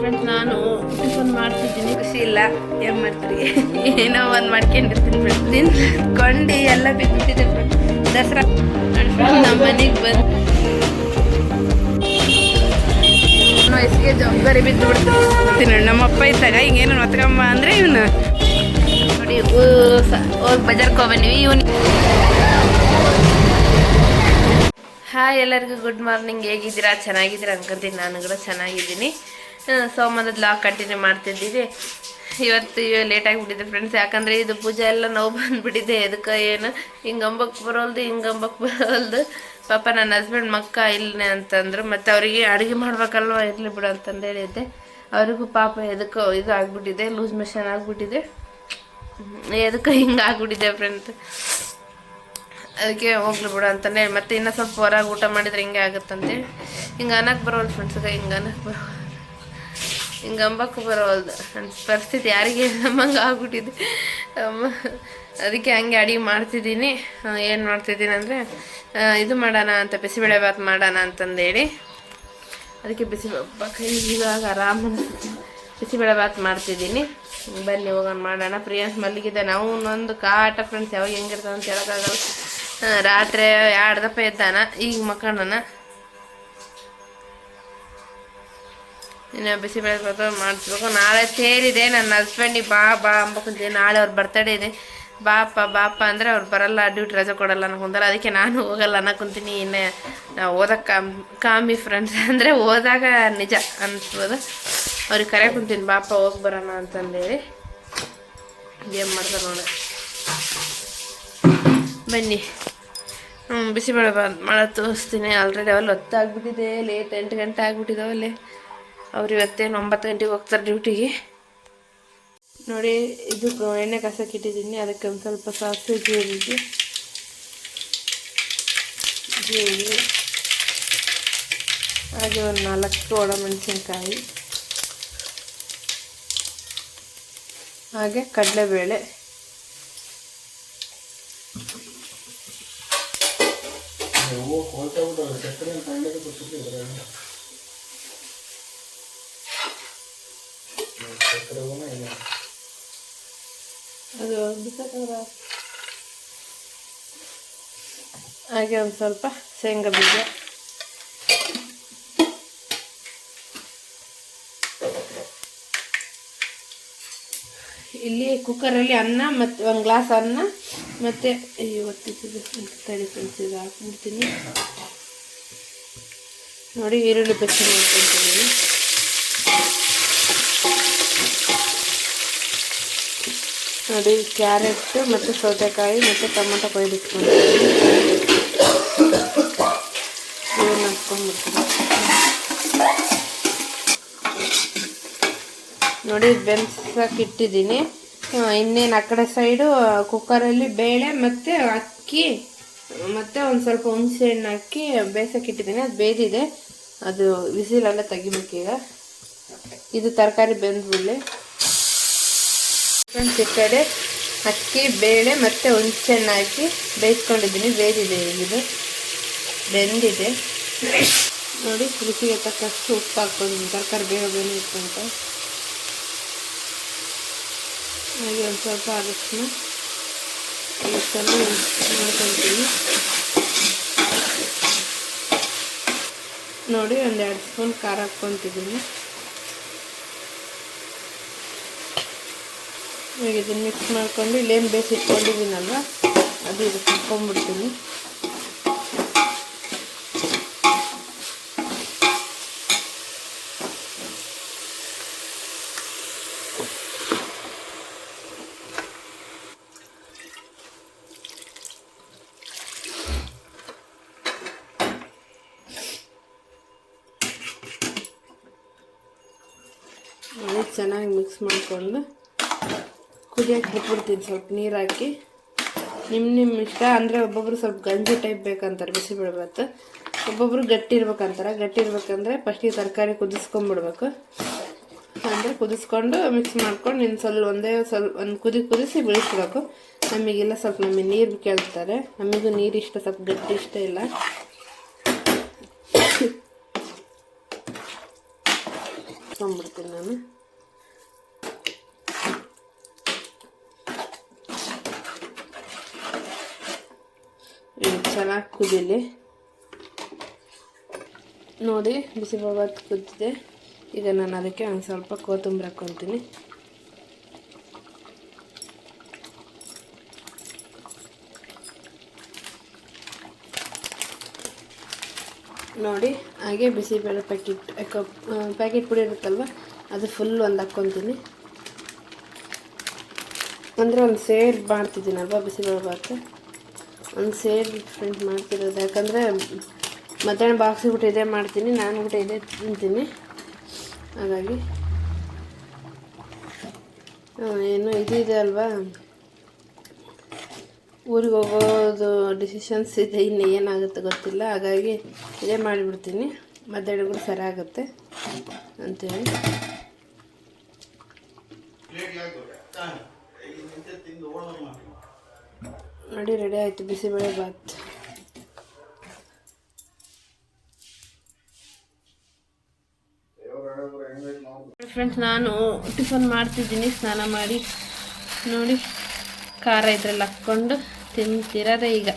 Friends ನಾನು tiffin ಮಾಡ್ತಿದ್ದೀನಿ. ಖುಷಿ ಇಲ್ಲ. ಏನ್ ಮಾಡ್ತೀರಿ? ಏನೋ ಒಂದು ಮಾಡ್ಕೊಂಡಿರ್ತೀನಿ ಫ್ರೆಂಡ್ಸ್ ನಿಂತ್ಕೊಂಡು ಎಲ್ಲ ಬಿದ್ದುಬಿಟ್ಟಿದೆ ಫ್ರೆಂಡ್ಸ್ ದಸರಾ. ನಮ್ಮ ಮನೆಗೆ ಬಂದು ವಯಸ್ಸಿಗೆ ಜವಾಬ್ದಾರಿ ಬಿದ್ದು ಬಿಡ್ತೀನಿ ನಮ್ಮಪ್ಪ ಇದ್ದಾಗ ಹಿಂಗೇನು ಹೊತ್ಕೊಂಬ ಅಂದರೆ ಇವನು ನೋಡಿ ಹೋಗಿ ಬಜಾರ್ಗೆ ಬನ್ನಿ ಇವನು ಹಾಯ್ ಎಲ್ಲರಿಗೂ ಗುಡ್ ಮಾರ್ನಿಂಗ್. ಹೇಗಿದ್ದೀರಾ? ಚೆನ್ನಾಗಿದ್ದೀರಾ? ಅನ್ಕೊಂತೀನಿ. ನಾನು ಕೂಡ ಚೆನ್ನಾಗಿದ್ದೀನಿ. ಸೋಮವಾರದ ಲಾಗ್ ಕಂಟಿನ್ಯೂ ಮಾಡ್ತಿದ್ದೀವಿ. ಇವತ್ತು ಲೇಟಾಗಿ ಬಿಟ್ಟಿದೆ ಫ್ರೆಂಡ್ಸ್ ಯಾಕಂದರೆ ಇದು ಪೂಜೆ ಎಲ್ಲ ನೋವು ಬಂದುಬಿಟ್ಟಿದೆ. ಎದಕ್ಕೆ ಏನು? ಹಿಂಗೆ ಅಂಬಕ್ಕೆ ಬರೋಲ್ದು, ಹಿಂಗೆ ಅಂಬಕ್ಕೆ ಬರೋಲ್ದು. ಪಾಪ ನನ್ನ ಹಸ್ಬೆಂಡ್ ಮಕ್ಕ ಇಲ್ಲನೆ ಅಂತಂದ್ರು, ಮತ್ತು ಅವರಿಗೆ ಅಡುಗೆ ಮಾಡ್ಬೇಕಲ್ವ, ಇರಲಿ ಬಿಡು ಅಂತಂದು ಹೇಳಿದ್ದೆ. ಅವ್ರಿಗೂ ಪಾಪ ಎದಕ್ಕೋ ಇದು ಆಗಿಬಿಟ್ಟಿದೆ ಲೂಸ್ ಮೆಷನ್ ಆಗಿಬಿಟ್ಟಿದೆ. ಎದಕ್ಕೆ ಹಿಂಗೆ ಆಗಿಬಿಟ್ಟಿದೆ ಫ್ರೆಂಡ್ಸ್ ಅದಕ್ಕೆ ಹೋಗ್ಲಿ ಬಿಡು ಅಂತಲೇ ಮತ್ತೆ ಇನ್ನೂ ಸ್ವಲ್ಪ ಹೊರಗೆ ಊಟ ಮಾಡಿದರೆ ಹಿಂಗೆ ಆಗುತ್ತಂತೆ. ಹಿಂಗೆ ಅನ್ನಕ್ಕೆ ಬರೋಲ್ಲ ಫ್ರೆಂಡ್ಸ್ಗೆ ಹಿಂಗೆ ಅನ್ನಕ್ಕೆ ಬರೋ ಹಿಂಗೆ ಅಂಬಕ್ಕೆ ಬರೋದು ನನ್ನ ಪರಿಸ್ಥಿತಿ ಯಾರಿಗೆ ನಮ್ಮಂಗೆ ಆಗ್ಬಿಟ್ಟಿದೆ. ಅದಕ್ಕೆ ಹಂಗೆ ಅಡಿಗೆ ಮಾಡ್ತಿದ್ದೀನಿ. ಏನು ಮಾಡ್ತಿದ್ದೀನಿ ಅಂದರೆ ಇದು ಮಾಡೋಣ ಅಂತ, ಬಿಸಿಬೇಳೆ ಭಾತ್ ಮಾಡೋಣ ಅಂತಂದೇಳಿ. ಅದಕ್ಕೆ ಬಿಸಿ ಕೈ ಇವಾಗ ಆರಾಮ ಬಿಸಿಬೇಳೆ ಭಾತ್ ಮಾಡ್ತಿದ್ದೀನಿ. ಬನ್ನಿ, ಹೋಗೋಣ, ಮಾಡೋಣ. ಪ್ರಿಯಾನ್ಸ್ ಮಲ್ಲಿಗಿದೆ ನಾವು ಒಂದು ಕಾಟ ಫ್ರೆಂಡ್ಸ್ ಯಾವಾಗ ಹೆಂಗಿರ್ತಾವೆ ಅಂತ ಹೇಳೋಕ್ಕಾಗಲ್ಲ. ರಾತ್ರಿ ಎರಡು ದಪ್ಪ ಎದ್ದಾನ. ಈಗ ಮಕ್ಕಳನ್ನ ಇನ್ನು ಬಿಸಿ ಭಾತ್ ಮಾಡಿಸ್ಬೇಕು. ನಾಳೆ ಸೇರಿದೆ. ನನ್ನ ಹಸ್ಬೆಂಡಿಗೆ ಬಾ ಬಾ ಅಂಬಕ್ಕಂತೀನಿ ನಾಳೆ ಅವ್ರ ಬರ್ತಡೇ ಇದೆ. ಬಾಪ ಬಾಪ ಅಂದರೆ ಅವ್ರು ಬರಲ್ಲ. ಡ್ಯೂಟಿ ರಜೆ ಕೊಡಲ್ಲ ಅನ್ಕೊಂತಾರೆ ಅದಕ್ಕೆ ನಾನು ಹೋಗಲ್ಲ ಅನ್ನಕೊಂತೀನಿ ಇನ್ನು ನಾವು ಓದಕ್ಕೆ ಕಾಮ್ ಫ್ರೆಂಡ್ಸ್ ಅಂದರೆ ಓದಾಗ ನಿಜ ಅನ್ಸ್ಬೋದು. ಅವ್ರಿಗೆ ಕರೆ ಕುಂತೀನಿ. ಬಾಪ ಹೋಗಿ ಬರೋಣ ಅಂತಂದೇಳಿ. ಏನು ಮಾಡ್ತಾರೆ ನೋಡಿ. ಬನ್ನಿ. ಹ್ಞೂ ಬಿಸಿಬೇಳೆ ಬಾತ್ ಮಾಡೋದು ತೋರಿಸ್ತೀನಿ. ಆಲ್ರೆಡಿ ಅವಲ್ಲಿ ಹೊತ್ತಾಗ್ಬಿಟ್ಟಿದೆ. ಲೇಟ್ ಎಂಟು ಗಂಟೆ ಆಗ್ಬಿಟ್ಟಿದಾವಲ್ಲಿ ಅವ್ರು ಇವತ್ತೇನು ಒಂಬತ್ತು ಗಂಟೆಗೆ ಹೋಗ್ತಾರೆ ಡ್ಯೂಟಿಗೆ. ನೋಡಿ ಇದು ಎಣ್ಣೆ ಕಸಕ್ಕೆ ಇಟ್ಟಿದ್ದೀನಿ. ಅದಕ್ಕೆ ಒಂದು ಸ್ವಲ್ಪ ಸಾಸಿವೆ ಜೀರಿಗೆ. ಜೀರಿಗೆ. ಹಾಗೆ ಒಂದು ನಾಲ್ಕು ಒಣಮೆಣಸಿನ್ಕಾಯಿ ಹಾಗೆ ಕಡಲೆಬೇಳೆ. ಅದು ಬಿಸಾಕಂದ್ರೆ ಹಾಗೆ ಒಂದು ಸ್ವಲ್ಪ ಶೇಂಗಾ ಬೀಜ. ಇಲ್ಲಿ ಕುಕ್ಕರಲ್ಲಿ ಅನ್ನ ಮತ್ತು ಒಂದು ಗ್ಲಾಸ್ ಅನ್ನ ಮತ್ತು ಇವತ್ತಿದ್ದು ಫ್ರೆಂಡ್ಸ್ ಇದು ಹಾಕ್ಬಿಡ್ತೀನಿ. ನೋಡಿ ಈರುಳ್ಳಿ ಪಚ್ಚಿ ಮಾಡ್ಕೊಳ್ತಿದ್ದೀನಿ ನೋಡಿ ಕ್ಯಾರೆಟ್ ಮತ್ತು ಸೌತೆಕಾಯಿ ಮತ್ತು ಟೊಮೊಟೊ ಇವನ್ನ ಹಾಕ್ಕೊಂಡ್ಬಿಡ್ತೀನಿ. ನೋಡಿ ಬೆನ್ಸಕ್ಕೆ ಇಟ್ಟಿದ್ದೀನಿ. ಆ, ಇನ್ನೇನು ಆ ಕಡೆ ಸೈಡು ಕುಕ್ಕರಲ್ಲಿ ಬೇಳೆ ಮತ್ತು ಅಕ್ಕಿ ಮತ್ತು ಒಂದು ಸ್ವಲ್ಪ ಹುಣಸೆ ಹಣ್ಣು ಹಾಕಿ ಬೇಯಿಸೋಕ್ಕಿಟ್ಟಿದ್ದೀನಿ ಅದು ಬೇದಿದೆ ಅದು ವಿಸಿಲೆಲ್ಲ ತೆಗಿಬೇಕೀಗ. ಇದು ತರಕಾರಿ ಬೆಂದ್ಬಿಡ್ಲಿ ಫ್ರೆಂಡ್ಸ್, ಈ ಕಡೆ ಅಕ್ಕಿ, ಬೇಳೆ ಮತ್ತು ಹುಣಸೆ ಹಣ್ಣು ಹಾಕಿ ಬೇಯಿಸ್ಕೊಂಡಿದ್ದೀನಿ. ಬೇಯಿದೆ ಇದು ಬೆಂದಿದೆ. ನೋಡಿ ರುಚಿಗೆ ತಕ್ಕಷ್ಟು ಉಪ್ಪು ಹಾಕ್ಕೊಂಡಿದ್ದೀನಿ. ತರಕಾರಿ ಬೇಗ ಬೆಂದಿತ್ತು ಅಂತ. ಹಾಗೆ ಒಂದು ಸ್ವಲ್ಪ ಅರಶಿನ ಸಲ ಮಾಡ್ಕೊಳ್ತೀನಿ. ನೋಡಿ ಒಂದು ಎರಡು ಸ್ಪೂನ್ ಖಾರ ಹಾಕ್ಕೊತಿದ್ದೀನಿ ಈಗ ಇದನ್ನು ಮಿಕ್ಸ್ ಮಾಡ್ಕೊಂಡು ಇಲ್ಲೇನು ಬೇಸಿ ಇಟ್ಕೊಂಡಿದ್ದೀನಲ್ವ ಅದು ಇದು ಹಾಕ್ಕೊಂಡ್ಬಿಡ್ತೀನಿ ಚೆನ್ನಾಗಿ ಮಿಕ್ಸ್ ಮಾಡಿಕೊಂಡು ಕುದಿಯಕ್ಕೆ ಬಿಟ್ಬಿಡ್ತೀನಿ ಸ್ವಲ್ಪ ನೀರು ಹಾಕಿ. ನಿಮ್ಮ ನಿಮ್ಮ ಇಷ್ಟ ಅಂದರೆ ಒಬ್ಬೊಬ್ರು ಸ್ವಲ್ಪ ಗಂಜಿ ಟೈಪ್ ಬೇಕಂತಾರೆ, ಬಿಸಿ ಬಿಡಬೇಕು. ಒಬ್ಬೊಬ್ರು ಗಟ್ಟಿ ಇರ್ಬೇಕಂತಾರೆ. ಗಟ್ಟಿ ಇರ್ಬೇಕಂದ್ರೆ ಫಸ್ಟಿಗೆ ತರಕಾರಿ ಕುದಿಸ್ಕೊಂಬಿಡ್ಬೇಕು. ಅಂದರೆ ಕುದಿಸ್ಕೊಂಡು ಮಿಕ್ಸ್ ಮಾಡ್ಕೊಂಡು ಇನ್ನು ಸ್ವಲ್ಪ ಒಂದೇ ಸ್ವಲ್ಪ ಒಂದು ಕುದಿ ಕುದಿಸಿ ಬೆಳೆಸ್ಬೇಕು ನಮಗೆಲ್ಲ ಸ್ವಲ್ಪ ನಮಗೆ ನೀರು ಕೇಳ್ತಾರೆ. ನಮಗೂ ನೀರು ಇಷ್ಟ, ಸ್ವಲ್ಪ ಗಟ್ಟಿ ಇಷ್ಟ ಇಲ್ಲ. ಕುದಿಸ್ಕೊಂಡ್ಬಿಡ್ತೀನಿ ನಾನು. ಚೆನ್ನಾಗಿ ಕುದೀಲಿ. ನೋಡಿ ಬಿಸಿಬೇಳೆಭಾತ್ ಕುದ್ದಿದೆ. ಈಗ ನಾನು ಅದಕ್ಕೆ ಒಂದು ಸ್ವಲ್ಪ ಕೊತ್ತಂಬರಿ ಹಾಕ್ಕೊತೀನಿ ನೋಡಿ, ಹಾಗೆ ಬಿಸಿಬೇಳೆ ಪ್ಯಾಕೆಟ್ ಪ್ಯಾಕೆಟ್ ಪುಡಿ ಇರುತ್ತಲ್ವ, ಅದು ಫುಲ್ ಒಂದು ಹಾಕ್ಕೊತೀನಿ ಅಂದರೆ ಒಂದು ಸೇರ್ ಮಾಡ್ತಿದ್ದೀನಲ್ವ ಬಿಸಿಬೇಳೆ ಭಾತ್? ಒಂದು ಸೇರ್ ಡಿಫ್ರೆಂಟ್ ಮಾಡ್ತಿರೋದು. ಯಾಕಂದರೆ ಮಧ್ಯಾಹ್ನ ಬಾಕ್ಸಿಗೆ ಬಿಟ್ಟು ಇದೇ ಮಾಡ್ತೀನಿ, ನಾನು ಬಿಟ್ಟು ಇದೇ ತಿಂತೀನಿ. ಹಾಗಾಗಿ ಏನು ಇದೆ ಅಲ್ವಾ? ಊರಿಗೆ ಹೋಗೋದು ಡಿಸಿಷನ್ಸ್ ಇದೆ, ಇನ್ನು ಏನಾಗುತ್ತೆ ಗೊತ್ತಿಲ್ಲ. ಹಾಗಾಗಿ ಇದೇ ಮಾಡಿಬಿಡ್ತೀನಿ. ಮಧ್ಯಾಹ್ನ ಕೂಡ ಸರಿ ಆಗುತ್ತೆ ಅಂತೇಳಿ. ನೋಡಿ ರೆಡಿ ಆಯಿತು. ಬಿಸಿಬೇಳೆ ಬಾತ್. ಫ್ರೆಂಡ್ಸ್ ನಾನು ಟಿಫನ್ ಮಾಡ್ತಿದ್ದೀನಿ. ಸ್ನಾನ ಮಾಡಿ, ನೋಡಿ, ಖಾರ ಇದ್ರಲ್ಲಿ ಹಾಕ್ಕೊಂಡು ತಿಂತಿರೋದೆ ಈಗ.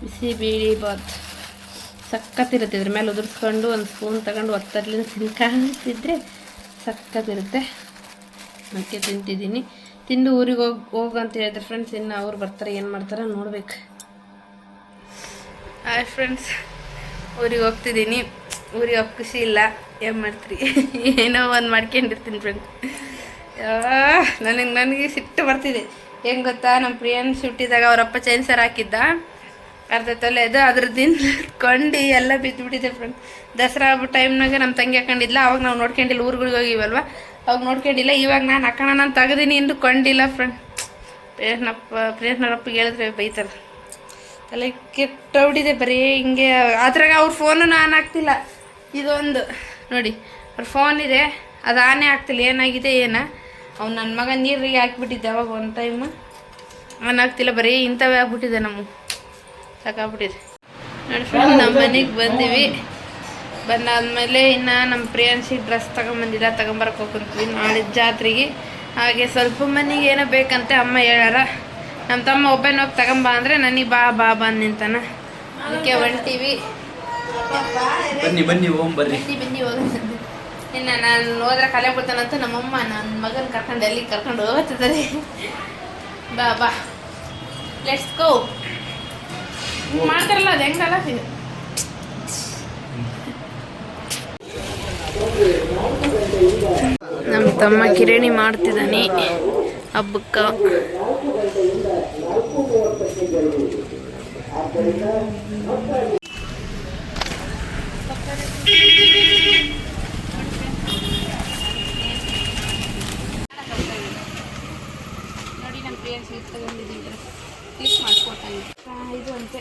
ಬಿಸಿ ಬೇಳೆ ಬಾತ್. ಸಖತ್ತಿರುತ್ತೆ ಇದ್ರ ಮೇಲೆ ಉದುರಿಸ್ಕೊಂಡು ಒಂದು ಸ್ಪೂನ್ ತಗೊಂಡು ಒತ್ತರ್ಲಿಂದ ತಿನ್ಕಾಂತಿದ್ರೆ ಸಖತ್ತಿರುತ್ತೆ ಮತ್ತೆ ತಿಂತಿದ್ದೀನಿ. ತಿಂದು ಊರಿಗೆ ಹೋಗಿ, ಹೋಗು ಅಂತ ಹೇಳಿದ್ರೆ ಫ್ರೆಂಡ್ಸ್ ಇನ್ನು ಅವ್ರು ಬರ್ತಾರೆ, ಏನು ಮಾಡ್ತಾರೆ ನೋಡ್ಬೇಕು. ಆಯ್ ಫ್ರೆಂಡ್ಸ್ ಊರಿಗೆ ಹೋಗ್ತಿದ್ದೀನಿ. ಊರಿಗೆ ಹೋಗಿ ಖುಷಿ ಇಲ್ಲ. ಏನು ಮಾಡ್ತೀರಿ? ಏನೋ ಒಂದು ಮಾಡ್ಕೊಂಡಿರ್ತೀನಿ ಫ್ರೆಂಡ್ಸ್ ನನಗೆ ನನಗೆ ಸಿಟ್ಟು ಬರ್ತಿದೆ. ಹೆಂಗೆ ಗೊತ್ತಾ ನಮ್ಮ ಪ್ರಿಯನ್ ಸುಟ್ಟಿದಾಗ ಅವರಪ್ಪ ಚೈನ್ಸರ್ ಹಾಕಿದ್ದ. ಅರ್ಧ ತೊಲೆ ಅದು ಅದ್ರದಿಂದ ಕೊಂಡು ಎಲ್ಲ ಬಿದ್ದುಬಿಟ್ಟಿದೆ ಫ್ರೆಂಡ್ ದಸರಾ ಹಬ್ಬ ಟೈಮ್ನಾಗ ನಮ್ಮ ತಂಗಿ ಹಾಕೊಂಡಿದ್ಲ, ಅವಾಗ ನಾವು ನೋಡ್ಕೊಂಡಿಲ್ಲ, ಊರುಗಳಿಗೆ ಹೋಗಿವಲ್ವ? ಅವಾಗ ನೋಡ್ಕೊಂಡಿಲ್ಲ, ಇವಾಗ ನಾನು ಹಾಕೋಣ ನಾನು ತೆಗ್ದೀನಿ ಎಂದು ಕೊಂಡಿಲ್ಲ ಫ್ರೆಂಡ್ ಪ್ರೇರಣಪ್ಪ ಪ್ರಿಯನಪ್ಪಗೆ ಹೇಳಿದ್ರೆ ಬೈತಾರೆ. ತಲೆ ಕೆಟ್ಟೋಗ್ಬಿಟ್ಟಿದೆ ಬರೀ ಹಿಂಗೆ. ಅದ್ರಾಗ ಅವ್ರ ಫೋನು ಆನ್ ಆಗ್ತಿಲ್ಲ. ಇದೊಂದು. ನೋಡಿ, ಅವ್ರ ಫೋನ್ ಇದೆ, ಅದು ಆನೇ ಆಗ್ತಿಲ್ಲ. ಏನಾಗಿದೆ, ಏನ? ಅವ್ನು ನನ್ನ ಮಗ ನೀರಿಗೆ ಹಾಕ್ಬಿಟ್ಟಿದ್ದೆ ಅವಾಗ ಒಂದು ಟೈಮ್ ಆನ್ ಆಗ್ತಿಲ್ಲ ಬರೀ, ಇಂಥವೇ ಆಗ್ಬಿಟ್ಟಿದೆ ನಮ್ಮ. ಸಾಕಾಗ್ಬಿಟ್ಟಿದೆ. ನೋಡಿ ಫ್ರೆಂಡ್ ನಮ್ಮ ಮನೆಗೆ ಬಂದಿವಿ. ಬಂದಾದ್ಮೇಲೆ ಇನ್ನು ನಮ್ಮ ಪ್ರಿಯಾಂಶಿ ಡ್ರೆಸ್ ತಗೊಂಬಂದಿಲ್ಲ ತಗೊಂಬರಕ್ಕೆ ಹೋಗ್ತೀವಿ ನಾಳೆ ಜಾತ್ರೆಗೆ. ಹಾಗೆ ಸ್ವಲ್ಪ ಮನೆಗೆ ಏನೋ ಬೇಕಂತೆ ಅಮ್ಮ ಹೇಳ್ಯಾರ. ನಮ್ಮ ತಮ್ಮ ಒಬ್ಬನ ಹೋಗಿ ತಗೊಂಬ ಅಂದರೆ ನನಗೆ ಬಾ ಬಾ ಬಾ ನಿಂತಾನ ಅದಕ್ಕೆ ಹೊಂಟೀವಿ. ಬನ್ನಿ ಬನ್ನಿ ಹೋಗಿ ಬರ್ರಿ. ಬನ್ನಿ ಬನ್ನಿ ಹೋಗಿ. ಇನ್ನು ನಾನು ಹೋದ್ರೆ ಕಲೆ ಬಿಡ್ತಾನಂತ ನಮ್ಮಮ್ಮ ನನ್ನ ಮಗನ ಕರ್ಕೊಂಡು ಎಲ್ಲಿ ಕರ್ಕೊಂಡು ಹೋಗ್ತಿದ್ದಾರೆ ಬಾ ಬಾ. ಲೆಟ್ಸ್ ಗೋ ಮಾಡ್ತಾರಲ್ಲ ಅದು ಹೆಂಗಲ್ಲ ನಮ್ಮ ತಮ್ಮ ಕಿರಣಿ ಮಾಡ್ತಿದ್ದಾನೆ. ಹಬ್ಬಕ್ಕ. ನೋಡಿ ನಮ್ಮ ಪ್ರಿಯ ಸೀಟ್ ತಗೊಂಡಿದ್ದೀವಿ ಕ್ಲಿಕ್ ಮಾಡ್ಕೊತಾನೆ ಇದು ಅಂತೆ.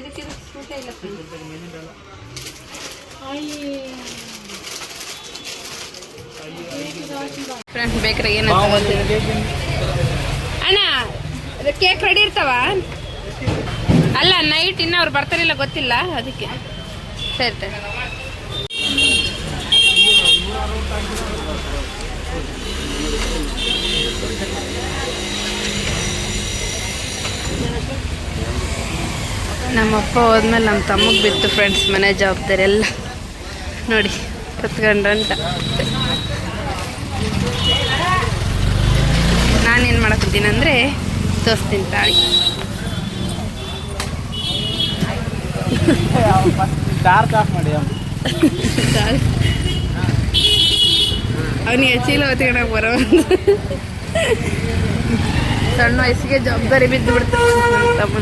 ಇದಕ್ಕೆ ಸೂಟ ಇಲ್ಲ ಫ್ರೆಂಡ್ಸ್ ಬೇಕ್ರೆ ಏನು ಅಣ್ಣ ಕೇಕ್ ರೆಡಿ ಇರ್ತಾವ? ಅಲ್ಲ ನೈಟ್ ಇನ್ನು ಅವ್ರು ಬರ್ತಾರಿಲ್ಲ ಗೊತ್ತಿಲ್ಲ, ಅದಕ್ಕೆ. ಸರಿ ಸರಿ. ನಮ್ಮಪ್ಪ ಹೋದ್ಮೇಲೆ ನಮ್ಮ ತಮ್ಮಗೆ ಬಿತ್ತು ಫ್ರೆಂಡ್ಸ್ ಮನೆ ಜವಾಬ್ದಾರಿ ಎಲ್ಲ. ನೋಡಿ ಕುತ್ಕೊಂಡಂಟ ನಾನೇನು ಮಾಡಕ್ಕಿದ್ದೀನಿ ಅಂದರೆ ತೋರಿಸ್ತೀನಿ ತಾಳಿ. ಅವನಿಗೆ ಚೀಲ ಹೊತ್ಕೊಳಕ್ ಬರೋ ಸಣ್ಣ ವಯಸ್ಸಿಗೆ ಜವಾಬ್ದಾರಿ ಬಿದ್ದು ಬಿಡ್ತಾರೆ ಸ್ವಲ್ಪ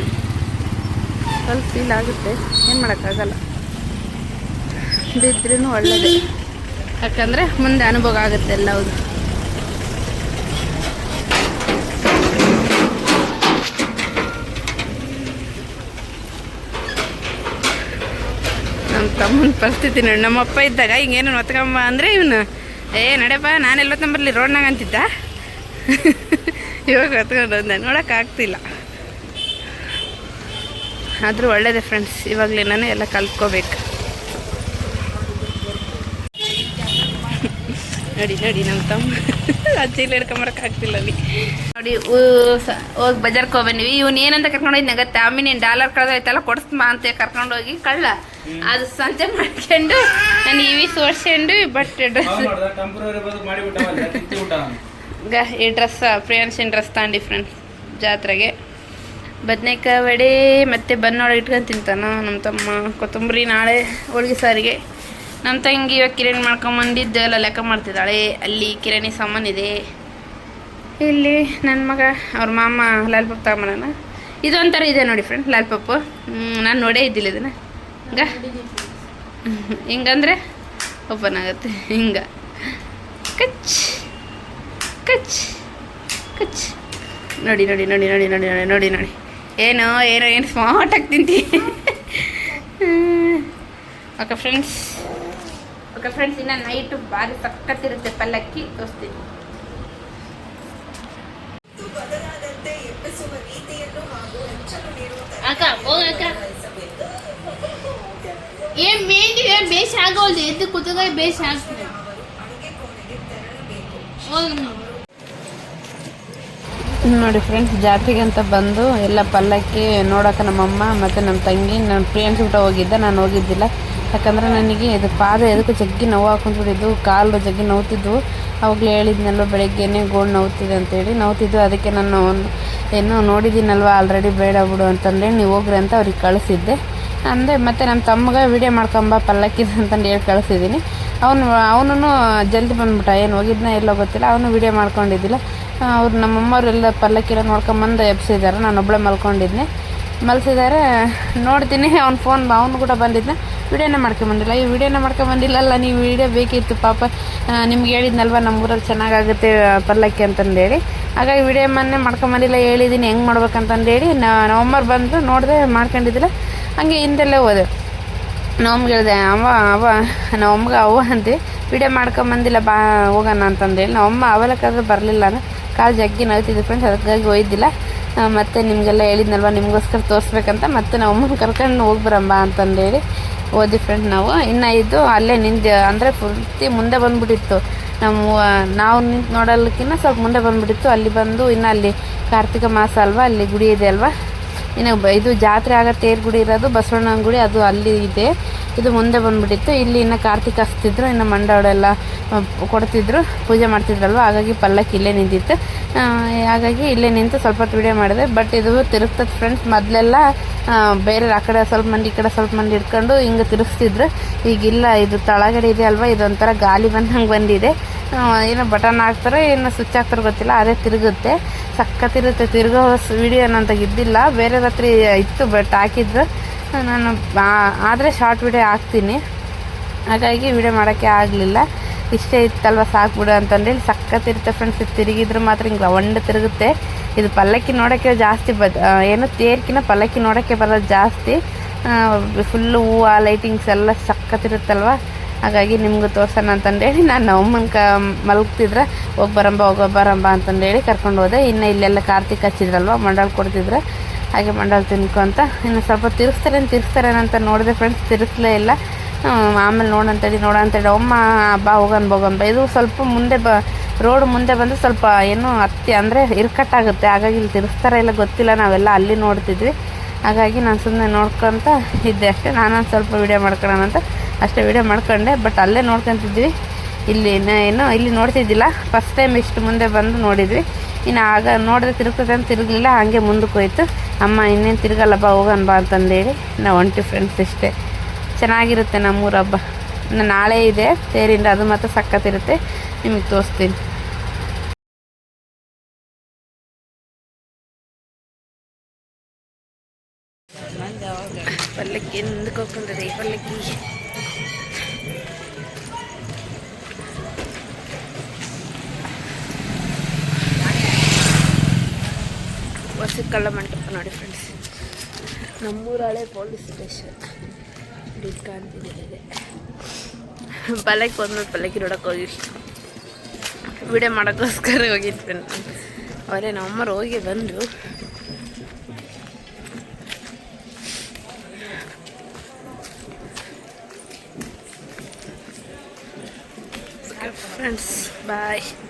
ಫೀಲ್ ಆಗುತ್ತೆ. ಏನು ಮಾಡೋಕ್ಕಾಗಲ್ಲ. ಬಿದ್ರೂ ಒಳ್ಳೇದು. ಯಾಕಂದರೆ ಮುಂದೆ ಅನುಭವ ಆಗುತ್ತೆ ಎಲ್ಲವುದು ತಮ್ಮನ ಪರಿಸ್ಥಿತಿ ನೋಡಿ. ನಮ್ಮಪ್ಪ ಇದ್ದಾಗ ಹಿಂಗೇನು ಹೊತ್ಕೊಂಬ ಅಂದರೆ ಇವನು, ಏ, ನಡೆಯಪ್ಪ ನಾನೆಲ್ಲ ತಂಬರ್ಲಿ ರೋಡ್ನಾಗ ಅಂತಿದ್ದ? ಇವಾಗ ಹೊತ್ಕೊಂಡು ಬಂದೆ. ನೋಡೋಕ್ಕಾಗ್ತಿಲ್ಲ ಆದರೂ ಒಳ್ಳೇದೇ ಫ್ರೆಂಡ್ಸ್ ಇವಾಗಲೇ ನಾನು ಎಲ್ಲ ಕಲ್ತ್ಕೋಬೇಕು. ನೋಡಿ ನೋಡಿ ನಮ್ಮ ತಮ್ಮ. ಅಜ್ಜಿಲಿ ಹಿಡ್ಕೊಂಬರಕ್ಕೆ ಆಗ್ತಿಲ್ಲ ಅಲ್ಲಿ. ನೋಡಿ ಹೋಗಿ ಬಜಾರ್ಗೆ ಹೋಗ್ಬಂದ್ವಿ ಇವ್ನು ಏನಂತ ಆಮೇಲೆ ನೀನು ಡಾಲರ್ ಕಳೆದೋಯ್ತಲ್ಲ ಕೊಡಿಸ್ಮಾ ಅಂತ ಕರ್ಕೊಂಡೋಗಿ ಕಳ್ಳ. ಅದು ಸಂಜೆ ಮಾಡ್ಕೊಂಡು ನಾನು ಇವಿ ಸೋರ್ಸ್ಕೊಂಡು ಬಟ್ ಡ್ರೆಸ್ ಈಗ ಈ ಡ್ರೆಸ್ ಫ್ರೆಂಡ್ಸಿನ ಡ್ರೆಸ್ ತಾಂಡಿ ಫ್ರೆಂಡ್ಸ್ ಜಾತ್ರೆಗೆ. ಬದನೇಕಾಯಿ ವಡೆ ಮತ್ತು ಬನ್ನೊಳಗೆ ಇಟ್ಕೊಂಡು ತಿಂತಾನ ನಮ್ಮ ತಮ್ಮ ಕೊತ್ತಂಬರಿ ನಾಳೆ ಹೋಳಿಗೆ ಸಾರಿಗೆ. ನಮ್ಮ ತಂಗಿ ಇವಾಗ ಕಿರಾಣಿ ಮಾಡ್ಕೊಂಬಂದಿದ್ದು ಎಲ್ಲ ಲೆಕ್ಕ ಮಾಡ್ತಿದ್ದಾಳೆ. ಅಲ್ಲಿ ಕಿರಾಣಿ ಇದೆ. ಇಲ್ಲಿ ನನ್ನ ಮಗ ಅವ್ರ ಮಾಮ ಲಾಲ್ ಪಪ್ ತಗೊಂಬರೋಣ ಇದೊಂಥರ ಇದೆ ನೋಡಿ ಫ್ರೆಂಡ್ ಲಾಲ್ ಪಪ್ಪು ನಾನು ನೋಡೇ ಇದ್ದಿಲ್ಲ ಇದನ್ನು. ಹಿಂಗ? ಹಿಂಗಂದ್ರೆ ಓಪನ್ ಆಗುತ್ತೆ. ಹಿಂಗ. ಕಚ್. ಕಚ್. ಕಚ್. ನೋಡಿ ನೋಡಿ ನೋಡಿ ನೋಡಿ ನೋಡಿ ನೋಡಿ ನೋಡಿ ನೋಡಿ. ಏನು ಏನೋ ಏನು ಸ್ಮಾರ್ಟಾಗಿ ತಿಂತಿ. ಓಕೆ ಫ್ರೆಂಡ್ಸ್ ಓಕೆ ಫ್ರೆಂಡ್ಸ್ ಇನ್ನು ನೈಟು ಭಾರಿ ಸಕ್ಕತ್ತಿರುತ್ತೆ ಪಲ್ಲಕ್ಕಿ. ತೋರಿಸ್ತೀನಿ. ಅಕ್ಕ ಹೋಗ ಅಕ್ಕ ಎದ್ದು ಆಗ್ತದೆ. ನೋಡಿ ಫ್ರೆಂಡ್ಸ್ ಜಾತ್ರೆಗೆ ಅಂತ ಬಂದು ಎಲ್ಲ ಪಲ್ಲಕ್ಕಿ ನೋಡೋಕೆ ನಮ್ಮಮ್ಮ ಮತ್ತು ನಮ್ಮ ತಂಗಿ, ನನ್ನ ಫ್ರೆಂಡ್ಸ್ ಊಟ ಹೋಗಿದ್ದೆ, ನಾನು ಹೋಗಿದ್ದಿಲ್ಲ. ಯಾಕಂದ್ರೆ ನನಗೆ ಇದು ಪಾದ ಎದಕ್ಕೂ ಜಗ್ಗಿ ನೋವು ಹಾಕೊಂಡ್ಬಿಟ್ಟಿದ್ದು ಕಾಲು ಜಗ್ಗಿ ನೋವ್ತಿದ್ವು. ಅವಾಗಲೇ ಹೇಳಿದ್ನಲ್ವ, ಬೆಳಗ್ಗೆನೇ ಗೋಡು ನೋವ್ತಿದೆ ಅಂತೇಳಿ. ನೋವುತ್ತಿದ್ದು ಅದಕ್ಕೆ ನಾನು ಏನೋ ನೋಡಿದ್ದೀನಲ್ವ ಆಲ್ರೆಡಿ ಬೇಡ ಬಿಡು ಅಂತಂದೇಳಿ ನೀವು ಹೋಗ್ರಿ ಅಂತ ಅವ್ರಿಗೆ ಕಳಿಸಿದ್ದೆ. ಅಂದೆ ಮತ್ತು ನಮ್ಮ ತಮ್ಮಗೆ ವೀಡಿಯೋ ಮಾಡ್ಕೊಂಬ ಪಲ್ಲಕ್ಕಿ ಅಂತಂದು ಹೇಳಿ ಕಳಿಸಿದ್ದೀನಿ ಅವನು ಅವನು ಜಲ್ದಿ ಬಂದ್ಬಿಟ್ಟ. ಏನು ಹೋಗಿದ್ನ, ಎಲ್ಲೋ ಗೊತ್ತಿಲ್ಲ. ಅವನು ವಿಡಿಯೋ ಮಾಡ್ಕೊಂಡಿದ್ದಿಲ್ಲ. ಅವ್ರು ನಮ್ಮಮ್ಮವರೆಲ್ಲ ಪಲ್ಲಕ್ಕಿರ ನೋಡ್ಕೊಂಬಂದು ಎಬ್ಸಿದ್ದಾರೆ ನಾನು ಒಬ್ಬಳೆ ಮಲ್ಕೊಂಡಿದ್ದೆ ಮಲ್ಸಿದ್ದಾರೆ ನೋಡ್ತೀನಿ. ಅವ್ನ ಫೋನ್ ಅವನು ಕೂಡ ಬಂದಿದ್ದ ವಿಡಿಯೋನೇ ಮಾಡ್ಕೊಂಬಂದಿಲ್ಲ ಈ ವೀಡಿಯೋನ ಮಾಡ್ಕೊಂಬಂದಿಲ್ಲಲ್ಲ ನೀವು ವಿಡಿಯೋ ಬೇಕಿತ್ತು ಪಾಪ. ನಿಮ್ಗೆ ಹೇಳಿದ್ನಲ್ವ ನಮ್ಮ ಊರಲ್ಲಿ ಚೆನ್ನಾಗಾಗುತ್ತೆ ಪಲ್ಲಕ್ಕಿ ಅಂತಂದೇಳಿ. ಹಾಗಾಗಿ ವೀಡಿಯೋ ಮೊನ್ನೆ ಮಾಡ್ಕೊಂಬಂದಿಲ್ಲ ಹೇಳಿದ್ದೀನಿ ಹೆಂಗೆ ಮಾಡ್ಬೇಕಂತಂದೇಳಿ ನಮ್ಮಮ್ಮರು ಬಂದು ನೋಡಿದೆ ಮಾಡ್ಕೊಂಡಿದ್ದಿಲ್ಲ. ಹಂಗೆ ಹಿಂದೆಲ್ಲ ಹೋದೆ. ನಮ್ಗೆ ಹೇಳಿದೆ, ಅವ ಅವ ನಮ್ಗೆ ಅವ ಅಂತೆ ವಿಡಿಯೋ ಮಾಡ್ಕೊಂಬಂದಿಲ್ಲ, ಬಾ, ಹೋಗೋಣ ಅಂತಂದೇಳಿ ನಮ್ಮಮ್ಮ ಅವಲಕ್ಕಾದ್ರೆ ಬರಲಿಲ್ಲ ಕಾಲು ಜಗ್ಗಿ ನೋಯ್ತಿದ್ದೆ ಫ್ರೆಂಡ್ಸ್ ಅದಕ್ಕಾಗಿ ಒಯ್ದಿಲ್ಲ ಮತ್ತು ನಿಮಗೆಲ್ಲ ಹೇಳಿದ್ನಲ್ವ, ನಿಮಗೋಸ್ಕರ ತೋರಿಸ್ಬೇಕಂತ, ಮತ್ತೆ ನಮ್ಮಮ್ಮನ ಕರ್ಕೊಂಡು ಹೋಗಿ ಬರಂಬ ಅಂತಂದೇಳಿ ಓದಿ ಫ್ರೆಂಡ್ ನಾವು. ಇನ್ನು ಇದು ಅಲ್ಲೇ ನಿಂತು ಅಂದರೆ ಪೂರ್ತಿ ಮುಂದೆ ಬಂದುಬಿಟ್ಟಿತ್ತು. ನಮ್ಮ ನಾವು ನಿಂತು ನೋಡೋದಕ್ಕಿಂತ ಸ್ವಲ್ಪ ಮುಂದೆ ಬಂದುಬಿಟ್ಟಿತ್ತು. ಅಲ್ಲಿ ಬಂದು ಇನ್ನು ಅಲ್ಲಿ ಕಾರ್ತಿಕ ಮಾಸ ಅಲ್ವಾ, ಅಲ್ಲಿ ಗುಡಿ ಇದೆ ಅಲ್ವಾ ಇನ್ನು ಇದು ಜಾತ್ರೆ ಆಗ ತೇರ್ಗುಡಿ ಇರೋದು, ಬಸವಣ್ಣನ ಗುಡಿ, ಅದು ಅಲ್ಲಿ ಇದೆ. ಇದು ಮುಂದೆ ಬಂದ್ಬಿಟ್ಟಿತ್ತು. ಇಲ್ಲಿ ಇನ್ನು ಕಾರ್ತಿಕ ಹಸ್ತಿದ್ರು, ಇನ್ನು ಮಂಡವಡೆಲ್ಲ ಕೊಡ್ತಿದ್ರು, ಪೂಜೆ ಮಾಡ್ತಿದ್ರಲ್ವ? ಹಾಗಾಗಿ ಪಲ್ಲಕ್ಕಿ ಇಲ್ಲೇ ನಿಂತಿತ್ತು. ಹಾಗಾಗಿ ಇಲ್ಲೇ ನಿಂತು ಸ್ವಲ್ಪ ಹೊತ್ತು ವಿಡಿಯೋ ಮಾಡಿದೆ. ಬಟ್ ಇದು ತಿರುಗ್ತದೆ ಫ್ರೆಂಡ್ಸ್ ಮೊದಲೆಲ್ಲ ಬೇರೆ ಆ ಕಡೆ ಸ್ವಲ್ಪ ಮಂದಿ, ಈ ಕಡೆ ಸ್ವಲ್ಪ ಮಂದಿ ಇಟ್ಕೊಂಡು ಹಿಂಗೆ ತಿರುಗಿಸ್ತಿದ್ರು. ಈಗಿಲ್ಲ, ಇದು ತಳಗಡೆ ಇದೆ ಅಲ್ವಾ? ಇದೊಂಥರ ಗಾಲಿ ಬಂದಂಗೆ ಬಂದಿದೆ. ಏನೋ ಬಟನ್ ಹಾಕ್ತಾರೆ ಏನೋ ಸ್ವಿಚ್ ಹಾಕ್ತಾರೋ ಗೊತ್ತಿಲ್ಲ. ಅದೇ ತಿರುಗುತ್ತೆ. ಸಖತ್ತಿರುತ್ತೆ ತಿರುಗೋ ವಿಡಿಯೋ ನಾನು ಇದ್ದಿಲ್ಲ. ಬೇರೆ ರಾತ್ರಿ ಇತ್ತು ಬಟ್ ಹಾಕಿದ್ರು. ನಾನು ಆದರೆ ಶಾರ್ಟ್ ವಿಡಿಯೋ ಹಾಕ್ತೀನಿ. ಹಾಗಾಗಿ ವಿಡಿಯೋ ಮಾಡೋಕ್ಕೆ ಆಗಲಿಲ್ಲ. ಇಷ್ಟೇ ಇತ್ತಲ್ವ ಸಾಕು ಬಿಡು ಅಂತಂದೇಳಿ ಸಖತ್ತಿರುತ್ತೆ ಫ್ರೆಂಡ್ಸ್ ಇದು ತಿರುಗಿದ್ರೆ ಮಾತ್ರ ಹಿಂಗೆ ರವಂಡ ತಿರುಗುತ್ತೆ. ಇದು ಪಲ್ಲಕ್ಕಿ ನೋಡೋಕ್ಕೆ ಜಾಸ್ತಿ ಬದ್ ಏನು ತೇರ್ಕಿನ ಪಲ್ಲಕ್ಕಿ ನೋಡೋಕ್ಕೆ ಬರೋದು ಜಾಸ್ತಿ. ಫುಲ್ಲು ಹೂವು ಲೈಟಿಂಗ್ಸ್ ಎಲ್ಲ ಸಖತ್ತಿರುತ್ತಲ್ವ? ಹಾಗಾಗಿ ನಿಮ್ಗೆ ತೋರ್ಸೋಣ ಅಂತಂದೇಳಿ. ನಾನು ನಮ್ಮಮ್ಮನ ಕ ಮಲಗ್ತಿದ್ರೆ ಹೋಗಿ ಬರಂಬ ಹೋಗೋ ಅಂತಂದೇಳಿ ಕರ್ಕೊಂಡು ಹೋದೆ. ಇನ್ನು ಇಲ್ಲೆಲ್ಲ ಕಾರ್ತಿಕ್ ಹಚ್ಚಿದ್ರಲ್ವ, ಮಂಡಳ ಕೊಡ್ತಿದ್ರೆ. ಹಾಗೆ ಮಂಡಳ ತಿನ್ಕೊಂತ ಇನ್ನು ಸ್ವಲ್ಪ ತಿರ್ಸ್ತಾರೆ ತಿರ್ಸ್ತಾರೆ ಅಂತ ನೋಡಿದೆ ಫ್ರೆಂಡ್ಸ್ ತಿರ್ಸ್ಲೇ ಇಲ್ಲ. ಆಮೇಲೆ ನೋಡಂತೇಳಿ ನೋಡಂತೇಳಿ ಅಮ್ಮ ಬಾ, ಹೋಗನ್ ಬೋಗಂಬ ಇದು ಸ್ವಲ್ಪ ಮುಂದೆ ಬ, ರೋಡ್ ಮುಂದೆ ಬಂದು ಸ್ವಲ್ಪ ಏನು ಹತ್ತಿ ಅಂದರೆ ಇರ್ಕಟ್ಟಾಗುತ್ತೆ. ಹಾಗಾಗಿ ಇಲ್ಲಿ ತಿರ್ಸ್ತಾರ ಇಲ್ಲ ಗೊತ್ತಿಲ್ಲ, ನಾವೆಲ್ಲ ಅಲ್ಲಿ ನೋಡ್ತಿದ್ವಿ. ಹಾಗಾಗಿ ನಾನು ಸುಮ್ಮನೆ ನೋಡ್ಕೊತ ಇದ್ದೆ ಅಷ್ಟೇ. ನಾನೊಂದು ಸ್ವಲ್ಪ ವೀಡಿಯೋ ಮಾಡ್ಕೊಳ್ಳೋಣ ಅಂತ ಅಷ್ಟೇ ವೀಡಿಯೋ ಮಾಡ್ಕೊಂಡೆ. ಬಟ್ ಅಲ್ಲೇ ನೋಡ್ಕೊತಿದ್ವಿ. ಇಲ್ಲಿ ಏನೋ, ಇಲ್ಲಿ ನೋಡ್ತಿದ್ದಿಲ್ಲ. ಫಸ್ಟ್ ಟೈಮ್ ಇಷ್ಟು ಮುಂದೆ ಬಂದು ನೋಡಿದ್ವಿ. ಇನ್ನು ಆಗ ನೋಡಿದ್ರೆ ತಿರುಗ್ತದೆ ಅಂತ ತಿರುಗಲಿಲ್ಲ, ಹಾಗೆ ಮುಂದಕ್ಕೆ ಹೋಯ್ತು. ಅಮ್ಮ ಇನ್ನೇನು ತಿರುಗಲ್ಲ, ಬಾ, ಹೋಗನ್ ಬಾ ಅಂತಂದೇಳಿ. ನಾವು ಒಂಟಿ ಫ್ರೆಂಡ್ಸ್ ಇಷ್ಟೇ. ಚೆನ್ನಾಗಿರುತ್ತೆ ನಮ್ಮೂರ ಹಬ್ಬ. ನಾಳೆ ಇದೆ, ತೇರಿಂದ ಅದು ಮಾತ್ರ ಸಖತ್ತಿರುತ್ತೆ. ನಿಮಗೆ ತೋರಿಸ್ತೀನಿ. ಪಲ್ಲಕ್ಕಿ ಹಿಂದಕ್ಕೆ ಹೋಗ್ಕೊಂಡ್ರೆ ಈ ಪಲ್ಲಕ್ಕಿ ಹೊಸ ಕಳ್ಳ ಮಂಟಪ ನೋಡಿ ಫ್ರೆಂಡ್ಸ್ ನಮ್ಮೂರ ಹಳೆ police station Dudukan tidak ada. Kau jadi. Udah marah kau sekarang lagi itu. Orang nomor lagi bandu. Friends, bye.